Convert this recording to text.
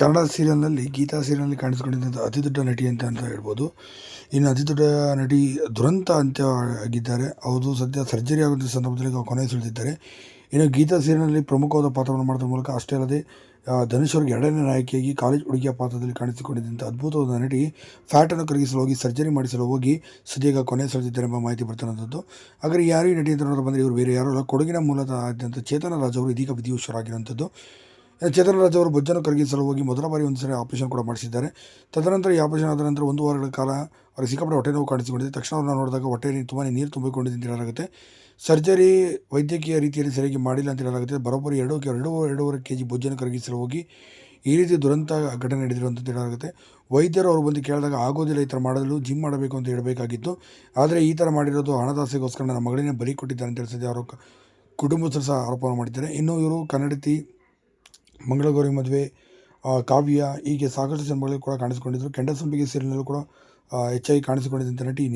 ಕನ್ನಡ ಸೀರಿಯಲ್ನಲ್ಲಿ ಗೀತಾ ಸೀರಿಯಲ್ನಲ್ಲಿ ಕಾಣಿಸ್ಕೊಂಡಿದ್ದಂಥ ಅತಿ ದೊಡ್ಡ ನಟಿ ಅಂತ ಅಂತ ಹೇಳ್ಬೋದು. ಇನ್ನು ಅತಿ ದೊಡ್ಡ ನಟಿ ದುರಂತ ಅಂತ್ಯ ಆಗಿದ್ದಾರೆ. ಅವರು ಸದ್ಯ ಸರ್ಜರಿ ಆಗುವಂಥ ಸಂದರ್ಭದಲ್ಲಿ ಕೊನೆ ಸುಳಿದಿದ್ದಾರೆ. ಇನ್ನು ಗೀತಾ ಸೀರಿಯಲ್ನಲ್ಲಿ ಪ್ರಮುಖವಾದ ಪಾತ್ರವನ್ನು ಮಾಡೋದ್ರ ಮೂಲಕ ಅಷ್ಟೇ ಅಲ್ಲದೆ ಧನುಷ್ ಅವ್ರಿಗೆ ಎರಡನೇ ನಾಯಕಿಯಾಗಿ ಕಾಲೇಜ್ ಹುಡುಗಿಯ ಪಾತ್ರದಲ್ಲಿ ಕಾಣಿಸಿಕೊಂಡಿದ್ದಂಥ ಅದ್ಭುತವಾದ ನಟಿ ಫ್ಯಾಟನ್ನು ಕರಗಿಸಲು ಹೋಗಿ ಸರ್ಜರಿ ಮಾಡಿಸಲು ಹೋಗಿ ಸದ್ಯಗ ಕೊನೆ ಸುಳಿದಿದ್ದಾರೆ ಎಂಬ ಮಾಹಿತಿ ಬರ್ತಿರೋಂಥದ್ದು ಆದರೆ ಯಾರು ಈ ನಟಿ ಅಂತ ನೋಡೋದು ಬಂದರೆ ಇವರು ಬೇರೆ ಯಾರು ಕೊಡಗಿನ ಮೂಲದ ಆದ್ಯಂತ ಚೇತನ ರಾಜ್ ಅವರು ಇದೀಗ ವಿಧಿವಶರಾಗಿರುವಂಥದ್ದು. ಚೇತನ ಅವರು ಬೊಜ್ಜನ್ನು ಕರಗಿಸಲು ಹೋಗಿ ಮೊದಲ ಬಾರಿ ಒಂದು ಸರಿ ಆಪರೇಷನ್ ಕೂಡ ಮಾಡಿಸಿದ್ದಾರೆ. ತದನಂತರ ಈ ಆಪರೇಷನ್ ಆದ ನಂತರ ಒಂದು ವಾರಗಳ ಕಾಲ ಅವರು ಸಿಕ್ಕಾಪಟ್ಟೆ ಹೊಟ್ಟೆ ನೋವು ಕಾಣಿಸಿಕೊಂಡಿದೆ. ತಕ್ಷಣ ಅವ್ರನ್ನ ನೋಡಿದಾಗ ಹೊಟ್ಟೆ ತುಂಬಾ ನೀರು ತುಂಬಿಕೊಂಡಿದೆ ಅಂತ ಹೇಳಲಾಗುತ್ತೆ. ಸರ್ಜರಿ ವೈದ್ಯಕೀಯ ರೀತಿಯಲ್ಲಿ ಸರಿಯಾಗಿ ಮಾಡಿಲ್ಲ ಅಂತ ಹೇಳಲಾಗುತ್ತೆ. ಬರೋಬ್ಬರಿ ಎರಡು ಎರಡು, ಎರಡೂವರೆ ಕೆ ಜಿ ಬೊಜ್ಜನ್ನು ಕರಗಿಸಲು ಹೋಗಿ ಈ ರೀತಿ ದುರಂತ ಘಟನೆ ನಡೆದಿರುವಂತ ಹೇಳಲಾಗುತ್ತೆ. ವೈದ್ಯರು ಅವರು ಬಂದು ಕೇಳಿದಾಗ ಆಗೋದಿಲ್ಲ, ಈ ಥರ ಮಾಡಲು ಜಿಮ್ ಮಾಡಬೇಕು ಅಂತ ಹೇಳಬೇಕಾಗಿತ್ತು. ಆದರೆ ಈ ಥರ ಮಾಡಿರೋದು ಹಣದಾಸೆಗೋಸ್ಕರ ನನ್ನ ಮಗಳನ್ನೇ ಬಲಿ ಕೊಟ್ಟಿದ್ದಾರೆ ಅಂತ ತಿಳಿಸಿದೆ ಅವರು ಕುಟುಂಬಸ್ಥರು ಸಹ ಆರೋಪ ಮಾಡಿದ್ದಾರೆ. ಇನ್ನು ಇವರು ಕನ್ನಡತಿ ಮಂಗಳಗೌರಿ ಮದುವೆ ಕಾವ್ಯ ಹೀಗೆ ಸಾಕಷ್ಟು ಸಿನಿಮಾಗಳಲ್ಲಿ ಕೂಡ ಕಾಣಿಸಿಕೊಂಡಿದ್ದರು ಕೆಂಡಸಂಪಿಗೆ ಸೀರಿಯಲ್ನಲ್ಲೂ ಕೂಡ ಹೆಚ್ಚಾಗಿ ಕಾಣಿಸಿಕೊಂಡಿದ್ದಂಥ ನಟಿ